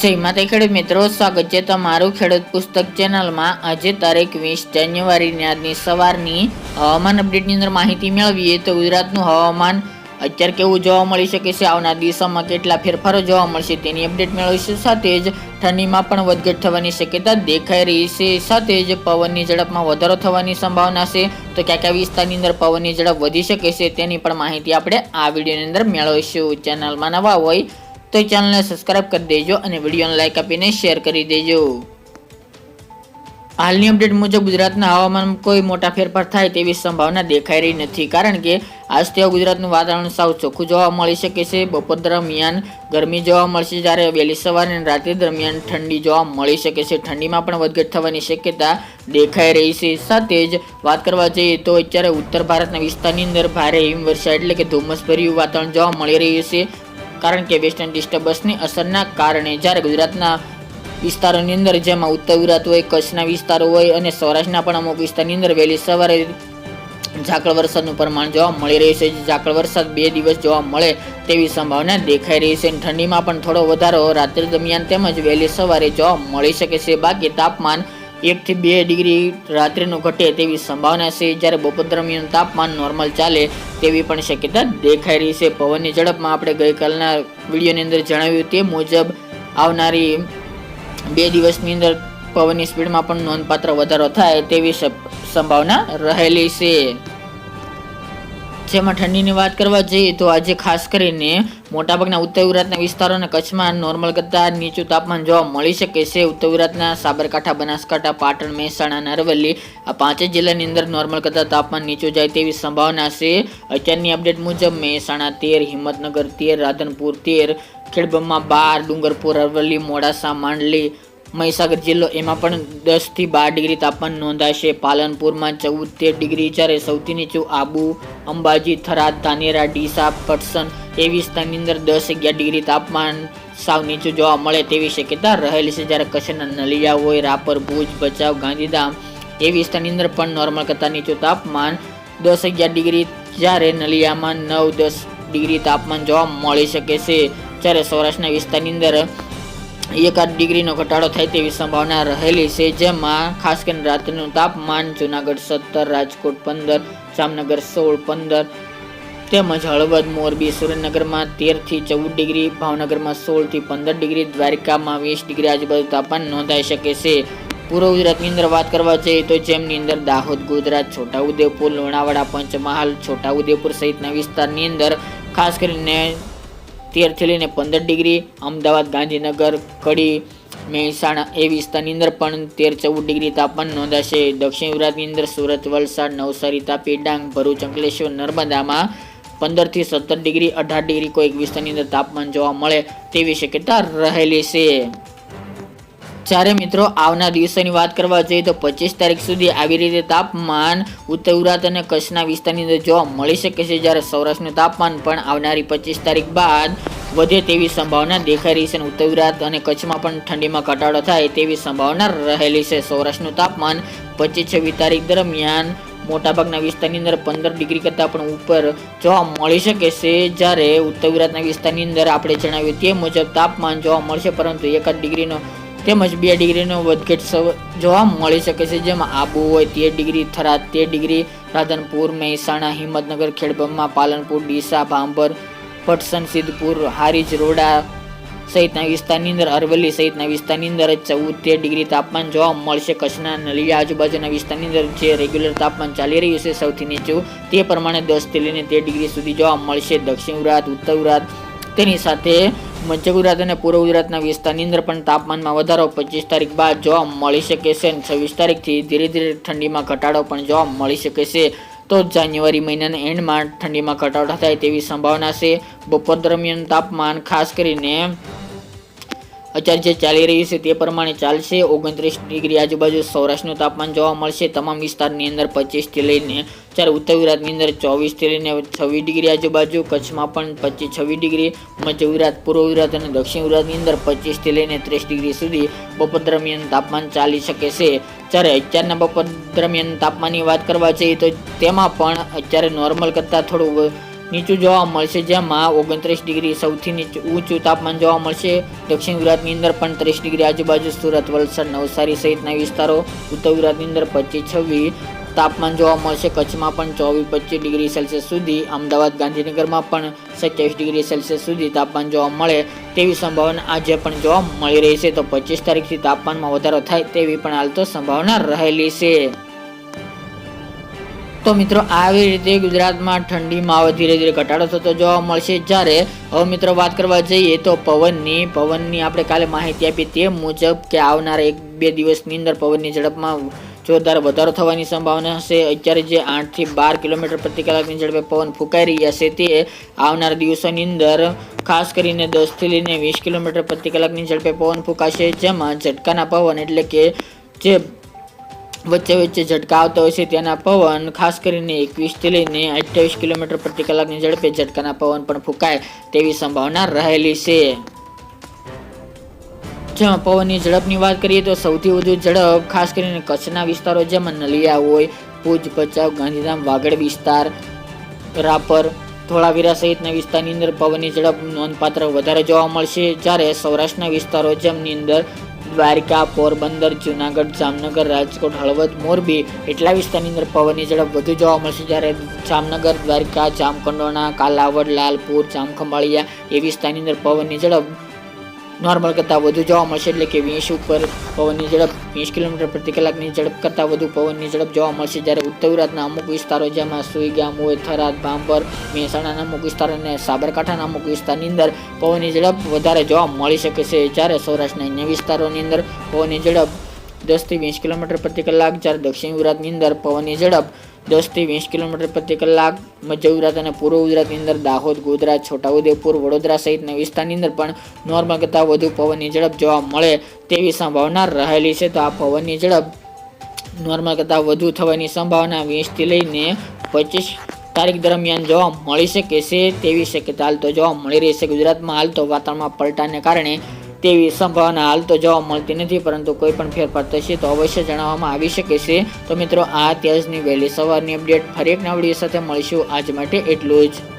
જય માતા ખેડૂત મિત્રો, સ્વાગત છે તમારું ખેડૂત પુસ્તક ચેનલમાં. આજે તારીખ વીસ જાન્યુઆરીની આજની સવારની હવામાન અપડેટની અંદર માહિતી મેળવીએ તો ગુજરાતનું હવામાન અત્યારે કેવું જોવા મળી શકે છે? આવનાર દિવસોમાં કેટલા ફેરફારો જોવા મળશે તેની અપડેટ મેળવીશું. સાથે જ ઠંડીમાં પણ વધઘટ થવાની શક્યતા દેખાઈ રહી છે. સાથે જ પવનની ઝડપમાં વધારો થવાની સંભાવના છે. તો કયા કયા વિસ્તારની અંદર પવનની ઝડપ વધી શકે છે તેની પણ માહિતી આપણે આ વિડીયોની અંદર મેળવીશું. ચેનલમાં નવા હોય તો ચેનલને સબસ્ક્રાઇબ કરી દેજો અને વિડીયોને લાઇક આપીને શેર કરી દેજો. હાલની અપડેટ મુજબ ગુજરાતના હવામાનમાં કોઈ મોટા ફેરફાર થાય તેવી સંભાવના દેખાઈ રહી નથી. કારણ કે આજથી ગુજરાતનું વાતાવરણ સાવ ચોખ્ખું જોવા મળી શકે છે. બપોર દરમિયાન ગરમી જોવા મળશે જ્યારે વહેલી સવારે અને રાત્રિ દરમિયાન ઠંડી જોવા મળી શકે છે. ઠંડીમાં પણ વધઘટ થવાની શક્યતા દેખાઈ રહી છે. સાથે જ વાત કરવા જઈએ તો અત્યારે ઉત્તર ભારતના વિસ્તારની અંદર ભારે હિમવર્ષા એટલે કે ધુમ્મસભર્યું વાતાવરણ જોવા મળી રહ્યું છે. કારણ કે વેસ્ટર્ન ડિસ્ટર્બન્સની અસરના કારણે જ્યારે ગુજરાતના વિસ્તારોની અંદર જેમાં ઉત્તર ગુજરાત હોય, કચ્છના વિસ્તારો હોય અને સૌરાષ્ટ્રના પણ અમુક વિસ્તારની અંદર વહેલી સવારે ઝાકળ વરસાદનું પ્રમાણ જોવા મળી રહ્યું છે. ઝાકળ વરસાદ બે દિવસ જોવા મળે તેવી સંભાવના દેખાઈ રહી છે ઠંડીમાં પણ થોડો વધારો રાત્રિ દરમિયાન તેમજ વહેલી સવારે જોવા મળી શકે છે. બાકી તાપમાન એકથી બે ડિગ્રી રાત્રિનું ઘટે તેવી સંભાવના છે. જ્યારે બપોર દરમિયાન તાપમાન નોર્મલ ચાલે તેવી પણ શક્યતા દેખાઈ રહી છે. પવનની ઝડપમાં આપણે ગઈકાલના વિડીયોની અંદર જણાવ્યું તે મુજબ આવનારી બે દિવસની અંદર પવનની સ્પીડમાં પણ નોંધપાત્ર વધારો થાય તેવી સંભાવના રહેલી છે. જેમાં ઠંડીની વાત કરવા જઈએ તો આજે ખાસ કરીને મોટાભાગના ઉત્તર ગુજરાતના વિસ્તારો કચ્છમાં નોર્મલ કરતાં નીચું તાપમાન જોવા મળી શકે છે. ઉત્તર ગુજરાતના સાબરકાંઠા, બનાસકાંઠા, પાટણ, મહેસાણા અને અરવલ્લી આ પાંચેય જિલ્લાની અંદર નોર્મલ કરતાં તાપમાન નીચું જાય તેવી સંભાવના છે. અત્યારની અપડેટ મુજબ મહેસાણા તેર, હિંમતનગર તેર, રાધનપુર તેર, ખેડબ્રહ્મા બાર, ડુંગરપુર, અરવલ્લી, મોડાસા, માંડલી મહીસાગર જિલ્લો એમાં પણ દસથી બાર ડિગ્રી તાપમાન નોંધાશે. પાલનપુરમાં ચૌદ તેર ડિગ્રી જ્યારે સૌથી નીચું આબુ, અંબાજી, થરાદ, ધાનેરા, ડીસા, પટસન એ વિસ્તારની અંદર દસ અગિયાર ડિગ્રી તાપમાન સાવ નીચું જોવા મળે તેવી શક્યતા રહેલી છે. જ્યારે કચ્છના નલિયા હોય રાપર, ભુજ, ભચાઉ, ગાંધીધામ એ વિસ્તારની અંદર પણ નોર્મલ કરતાં નીચું તાપમાન દસ અગિયાર ડિગ્રી જ્યારે નલિયામાં નવ દસ ડિગ્રી તાપમાન જોવા મળી શકે છે. જ્યારે સૌરાષ્ટ્રના વિસ્તારની અંદર એકાદ ડિગ્રીનો ઘટાડો થાય તેવી સંભાવના રહેલી છે, જેમાં ખાસ કરીને રાત્રિનું તાપમાન જુનાગઢ સત્તર, રાજકોટ પંદર, જામનગર સોળ પંદર, તેમજ હળવદ, મોરબી, સુરેન્દ્રનગરમાં તેરથી ચૌદ ડિગ્રી, ભાવનગરમાં સોળથી પંદર ડિગ્રી, દ્વારિકામાં વીસ ડિગ્રી આજુબાજુ તાપમાન નોંધાઈ શકે છે. પૂર્વ ગુજરાતની અંદર વાત કરવા જઈએ તો જેમની અંદર દાહોદ, ગુજરાત, છોટાઉદેપુર, લોણાવાડા, પંચમહાલ, છોટાઉદેપુર સહિતના વિસ્તારની અંદર ખાસ કરીને તેરથી લઈને પંદર ડિગ્રી, અમદાવાદ, ગાંધીનગર, કડી, મહેસાણા એ વિસ્તારની અંદર પણ તેર ચૌદ ડિગ્રી તાપમાન નોંધાશે. દક્ષિણ ગુજરાતની અંદર સુરત, વલસાડ, નવસારી, તાપી, ડાંગ, ભરૂચ, અંકલેશ્વર, નર્મદામાં પંદરથી સત્તર ડિગ્રી અઢાર ડિગ્રી કોઈક વિસ્તારની અંદર તાપમાન જોવા મળે તેવી શક્યતા રહેલી છે. જ્યારે મિત્રો આવનાર દિવસોની વાત કરવા જઈએ તો પચીસ તારીખ સુધી આવી રીતે તાપમાન ઉત્તર ગુજરાત અને કચ્છના વિસ્તારની અંદર જોવા મળી શકે છે. જ્યારે સૌરાષ્ટ્રનું તાપમાન પણ આવનારી પચીસ તારીખ બાદ વધે તેવી સંભાવના દેખાઈ રહી છે અને ઉત્તર ગુજરાત અને કચ્છમાં પણ ઠંડીમાં ઘટાડો થાય તેવી સંભાવના રહેલી છે. સૌરાષ્ટ્રનું તાપમાન પચીસ છવ્વીસ તારીખ દરમિયાન મોટાભાગના વિસ્તારની અંદર પંદર ડિગ્રી કરતાં પણ ઉપર જોવા મળી શકે છે. જ્યારે ઉત્તર ગુજરાતના વિસ્તારની અંદર આપણે જણાવ્યું તે મુજબ તાપમાન જોવા મળશે, પરંતુ એકાદ ડિગ્રીનો તેમજ બે ડિગ્રીનો વધઘટ જોવા મળી શકે છે. જેમાં આબુ હોય તેર ડિગ્રી, થરાદ તેર ડિગ્રી, રાધનપુર, મહેસાણા, હિંમતનગર ખેડબ્રહ્મા પાલનપુર, ડીસા, ભાંભર, પટસન, સિદ્ધપુર, હારીજ, રોડા સહિતના વિસ્તારની અંદર, અરવલ્લી સહિતના વિસ્તારની અંદર ચૌદ તેર ડિગ્રી તાપમાન જોવા મળશે કચ્છના નલિયા આજુબાજુના વિસ્તારની અંદર જે રેગ્યુલર તાપમાન ચાલી રહ્યું છે સૌથી નીચું, તે પ્રમાણે દસથી લઈને તેર ડિગ્રી સુધી જોવા મળશે દક્ષિણ ગુજરાત, ઉત્તર ગુજરાત, તેની સાથે મધ્ય ગુજરાત અને પૂર્વ ગુજરાતના વિસ્તારની અંદર પણ તાપમાનમાં વધારો પચીસ તારીખ બાદ જોવા મળી શકે છે અને છવ્વીસ તારીખથી ધીરે ધીરે ઠંડીમાં ઘટાડો પણ જોવા મળી શકે છે. તો જાન્યુઆરી મહિનાના એન્ડમાં ઠંડીમાં ઘટાડો થાય તેવી સંભાવના છે. બપોર દરમિયાન તાપમાન ખાસ કરીને અત્યારે જે ચાલી રહ્યું છે તે પ્રમાણે ચાલશે. ઓગણત્રીસ ડિગ્રી આજુબાજુ સૌરાષ્ટ્રનું તાપમાન જોવા મળશે. તમામ વિસ્તારની અંદર પચીસથી લઈને, જ્યારે ઉત્તર ગુજરાતની અંદર ચોવીસથી લઈને છવ્વીસ ડિગ્રી આજુબાજુ, કચ્છમાં પણ પચીસ છવ્વીસ ડિગ્રી, મધ્ય ગુજરાત, પૂર્વ ગુજરાત અને દક્ષિણ ગુજરાતની અંદર પચીસથી લઈને ત્રીસ ડિગ્રી સુધી બપોર દરમિયાન તાપમાન ચાલી શકે છે. જ્યારે અત્યારના બપોર દરમિયાન તાપમાનની વાત કરવા જઈએ તો તેમાં પણ અત્યારે નોર્મલ કરતાં થોડું નીચું જોવા મળશે, જેમાં ઓગણત્રીસ ડિગ્રી સૌથી નીચું, ઊંચું તાપમાન જોવા મળશે. દક્ષિણ ગુજરાતની અંદર પણ ત્રીસ ડિગ્રી આજુબાજુ, સુરત, વલસાડ, નવસારી સહિતના વિસ્તારો, ઉત્તર ગુજરાતની અંદર પચીસ, છવ્વીસ તાપમાન જોવા મળશે. કચ્છમાં પણ ચોવીસ, પચીસ ડિગ્રી સેલ્સિયસ સુધી, અમદાવાદ, ગાંધીનગરમાં પણ સત્યાવીસ ડિગ્રી સેલ્સિયસ સુધી તાપમાન જોવા મળે તેવી સંભાવના આજે પણ જોવા મળી રહી છે. તો પચીસ તારીખથી તાપમાનમાં વધારો થાય તેવી પણ હાલ તો સંભાવના રહેલી છે. તો મિત્રો, આવી રીતે ગુજરાતમાં ઠંડીમાં હવે ધીરે ધીરે ઘટાડો થતો જોવા મળશે. જ્યારે હવે મિત્રો, વાત કરવા જઈએ તો પવનની પવનની આપણે કાલે માહિતી આપી તે મુજબ કે આવનારા એક બે દિવસની અંદર પવનની ઝડપમાં જોરદાર વધારો થવાની સંભાવના હશે. અત્યારે જે આઠથી બાર કિલોમીટર પ્રતિ કલાકની ઝડપે પવન ફૂંકાઈ રહ્યા છે તે આવનારા દિવસોની અંદર ખાસ કરીને દસથી લઈને વીસ કિલોમીટર પ્રતિ કલાકની ઝડપે પવન ફૂંકાશે. જેમાં ઝટકાના પવન એટલે કે જે વચ્ચે વચ્ચે ઝટકા આવતા હોય છે ત્યાંના પવન, ખાસ કરીને એકવીસથી લઈને અઠ્યાવીસ કિલોમીટર પ્રતિ કલાકની ઝડપે ઝટકાના પવન પણ ફૂંકાય તેવી સંભાવના રહેલી છે. જેમાં પવનની ઝડપની વાત કરીએ તો સૌથી વધુ ઝડપ ખાસ કરીને કચ્છના વિસ્તારો જેમાં નલિયા હોય, ભુજ, ભચાઉ, ગાંધીધામ, વાગડ વિસ્તાર, રાપર, ધોળાવીરા સહિતના વિસ્તારની અંદર પવનની ઝડપ નોંધપાત્ર વધારે જોવા મળશે જ્યારે સૌરાષ્ટ્રના વિસ્તારો જેમની અંદર દ્વારકા, પોરબંદર, જુનાગઢ, જામનગર, રાજકોટ, હળવદ, મોરબી એટલા વિસ્તારની અંદર પવનની ઝડપ વધુ જોવા મળશે જ્યારે જામનગર, દ્વારકા, જામકંડોણા, કાલાવડ, લાલપુર, જામખંભાળિયા એ વિસ્તારની અંદર પવનની ઝડપ નોર્મલ કરતાં વધુ જોવા મળશે એટલે કે વીસ ઉપર પવનની ઝડપ, વીસ કિલોમીટર પ્રતિ કલાકની ઝડપ કરતાં વધુ પવનની ઝડપ જોવા મળશે જ્યારે ઉત્તર ગુજરાતના અમુક વિસ્તારો જેમાં સુઈગામ હોય થરાદ, ભાંભર, મહેસાણાના અમુક વિસ્તાર અને સાબરકાંઠાના અમુક વિસ્તારની અંદર પવનની ઝડપ વધારે જોવા મળી શકે છે. જ્યારે સૌરાષ્ટ્રના અન્ય વિસ્તારોની અંદર પવનની ઝડપ દસથી વીસ કિલોમીટર પ્રતિ કલાક, જ્યારે દક્ષિણ ગુજરાતની અંદર પવનની ઝડપ દસથી વીસ કિલોમીટર પ્રતિ કલાક મધ્ય ગુજરાત અને પૂર્વ ગુજરાતની અંદર દાહોદ, ગોધરા, છોટાઉદેપુર, વડોદરા સહિતના વિસ્તારની અંદર પણ નોર્મલ કરતાં વધુ પવનની ઝડપ જોવા મળે તેવી સંભાવના રહેલી છે. તો આ પવનની ઝડપ નોર્મલ કરતાં વધુ થવાની સંભાવના વીસથી લઈને પચીસ તારીખ દરમિયાન જોવા મળી શકે છે તેવી શક્યતા હાલ તો જોવા મળી રહી છે. ગુજરાતમાં હાલ તો વાતાવરણમાં પલટાને કારણે તેવી સંભાવના હાલ તો જોવા મળતી નથી, પરંતુ કોઈ પણ ફેરફાર થશે તો અવશ્ય જણાવવામાં આવી શકે છે. તો મિત્રો, આ ત્યાજની વહેલી સવારની અપડેટ ફરી એક નવડી સાથે મળીશું. આજ માટે એટલું જ.